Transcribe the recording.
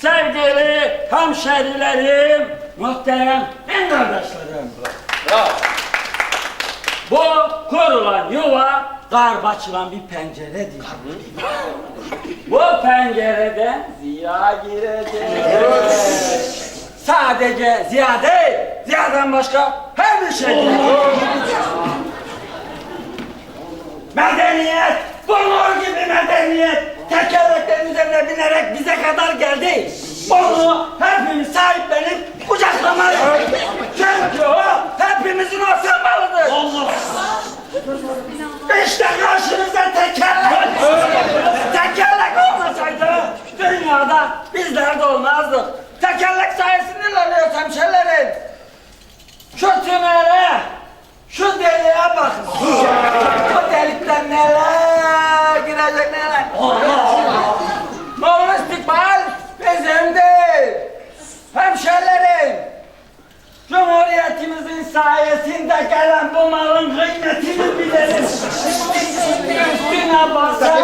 sevgili hemşerilerim, muhterem en kardeşlerim. Bu kurulan yuva garba açılan bir penceredir. Bu pencereden ziya girecek. Sadece ziya değil, ziyadan başka her bir şey değil. Medeniyet, bunlar gibi medeniyet üzerine binerek bize kadar geldi. Bunu hepimiz sahiplenip kucaklamalıyız. Çünkü o hepimizin olmalıdır. Allah! İşte karşınızda tekerlek. tekerlek olmasaydı dünyada bizler de olmazdık. Sayesinde gelen bu malın kıymetini bilelim. Üstüne basarken